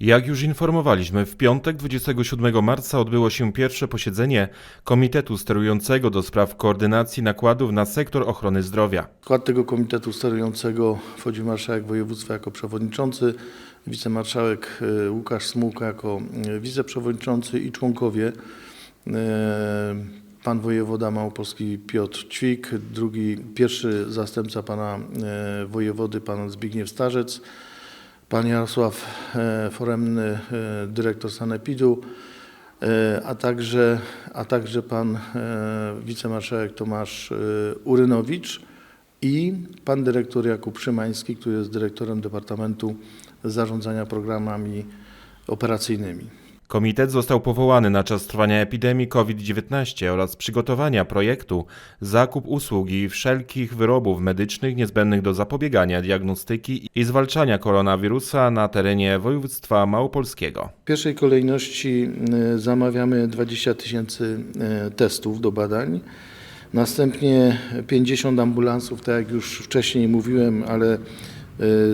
Jak już informowaliśmy, w piątek 27 marca odbyło się pierwsze posiedzenie Komitetu Sterującego do spraw koordynacji nakładów na sektor ochrony zdrowia. W skład tego komitetu sterującego wchodzi marszałek województwa jako przewodniczący, wicemarszałek e, Łukasz Smułka jako e, wiceprzewodniczący i członkowie. e, Pan wojewoda małopolski Piotr Ćwik, drugi, pierwszy zastępca pana wojewody, pan Zbigniew Starzec, pan Jarosław e, Foremny, e, dyrektor Sanepidu, e, a także, a także pan wicemarszałek Tomasz Urynowicz i pan dyrektor Jakub Szymański, który jest dyrektorem Departamentu Zarządzania Programami Operacyjnymi. Komitet został powołany na czas trwania epidemii COVID-19 oraz przygotowania projektu zakup usług i wszelkich wyrobów medycznych niezbędnych do zapobiegania, diagnostyki i zwalczania koronawirusa na terenie województwa małopolskiego. W pierwszej kolejności e, zamawiamy 20 tysięcy e, testów do badań. Następnie 50 ambulansów, tak jak już wcześniej mówiłem, ale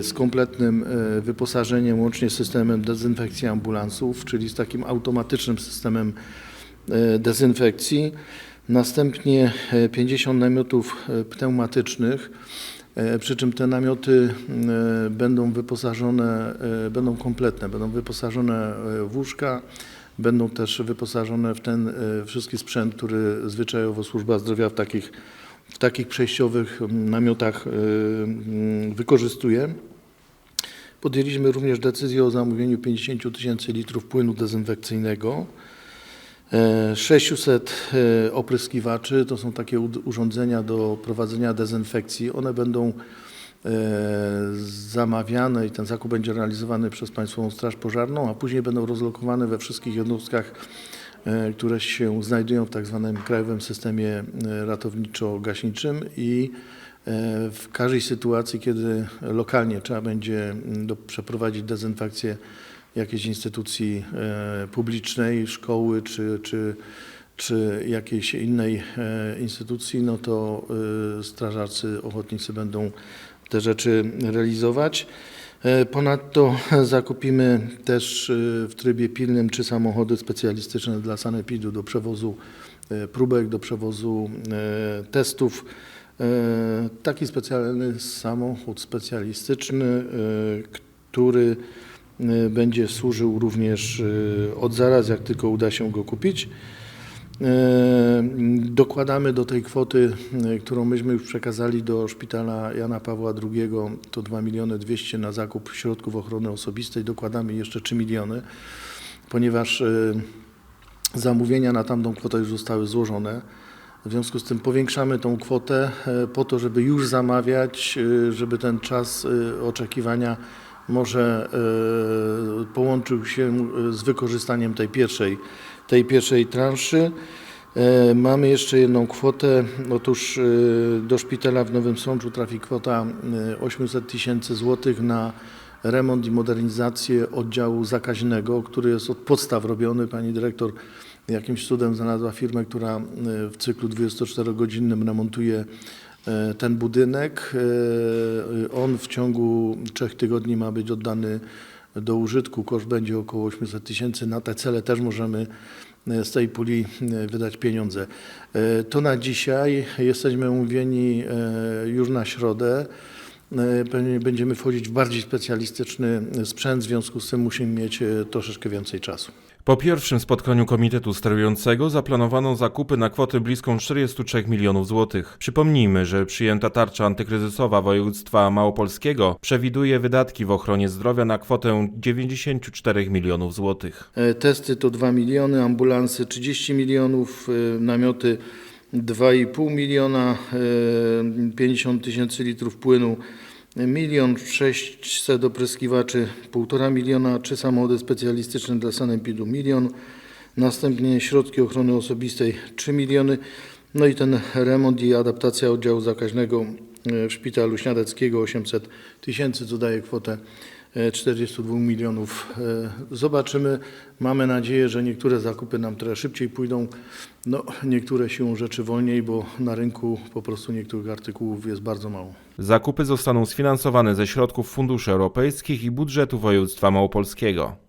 z kompletnym e, wyposażeniem, łącznie z systemem dezynfekcji ambulansów, czyli z takim automatycznym systemem e, dezynfekcji. Następnie e, 50 namiotów pneumatycznych, przy czym te namioty będą wyposażone, będą kompletne, będą wyposażone w łóżka, będą też wyposażone w ten wszystki sprzęt, który zwyczajowo służba zdrowia w takich, w takich przejściowych mm, namiotach e, mm, wykorzystuje. Podjęliśmy również decyzję o zamówieniu 50 tysięcy litrów płynu dezynfekcyjnego. E, 600 e, opryskiwaczy to są takie urządzenia do prowadzenia dezynfekcji. One będą e, zamawiane i ten zakup będzie realizowany przez Państwową Straż Pożarną, a później będą rozlokowane we wszystkich jednostkach, e, które się znajdują w tak zwanym krajowym systemie e, ratowniczo-gaśniczym i e, w każdej sytuacji, kiedy lokalnie trzeba będzie do, przeprowadzić dezynfekcję jakiejś instytucji e, publicznej, szkoły czy, czy, czy jakiejś innej e, instytucji, no to e, strażacy ochotnicy będą te rzeczy realizować. E, Ponadto zakupimy też e, w trybie pilnym trzy samochody specjalistyczne dla Sanepidu do przewozu e, próbek, do przewozu testów. Taki specjalny samochód specjalistyczny, który będzie służył również od zaraz, jak tylko uda się go kupić. Dokładamy do tej kwoty, e, którą myśmy już przekazali do szpitala Jana Pawła II, to 2 miliony 200 na zakup środków ochrony osobistej. Dokładamy jeszcze 3 miliony, ponieważ e, zamówienia na tamtą kwotę już zostały złożone. W związku z tym powiększamy tą kwotę e, po to, żeby już zamawiać, żeby ten czas oczekiwania może połączył się z wykorzystaniem tej pierwszej, tej pierwszej transzy. E, Mamy jeszcze jedną kwotę. Otóż e, do szpitala w Nowym Sączu trafi kwota e, 800 tysięcy złotych na remont i modernizację oddziału zakaźnego, który jest od podstaw robiony. Pani dyrektor jakimś cudem znalazła firmę, która e, w cyklu 24-godzinnym remontuje e, ten budynek. E, On w ciągu trzech tygodni ma być oddany do użytku. Koszt będzie około 800 tysięcy. Na te cele też możemy e, z tej puli e, wydać pieniądze. E, To na dzisiaj. Jesteśmy umówieni już na środę. E, Będziemy wchodzić w bardziej specjalistyczny sprzęt, w związku z tym musimy mieć e, troszeczkę więcej czasu. Po pierwszym spotkaniu Komitetu Sterującego zaplanowano zakupy na kwotę bliską 43 milionów złotych. Przypomnijmy, że przyjęta tarcza antykryzysowa województwa małopolskiego przewiduje wydatki w ochronie zdrowia na kwotę 94 milionów złotych. E, Testy to 2 miliony, ambulansy 30 milionów, namioty 2,5 miliona, e, 50 tysięcy litrów płynu, e, milion 600 opryskiwaczy, 1,5 miliona, trzy samochody specjalistyczne dla Sanepidu milion, następnie środki ochrony osobistej 3 miliony, no i ten remont i adaptacja oddziału zakaźnego e, w szpitalu Śniadeckiego 800 tysięcy, co daje kwotę 42 milionów. E, Zobaczymy. Mamy nadzieję, że niektóre zakupy nam trochę szybciej pójdą, no niektóre siłą rzeczy wolniej, bo na rynku po prostu niektórych artykułów jest bardzo mało. Zakupy zostaną sfinansowane ze środków funduszy europejskich i budżetu województwa małopolskiego.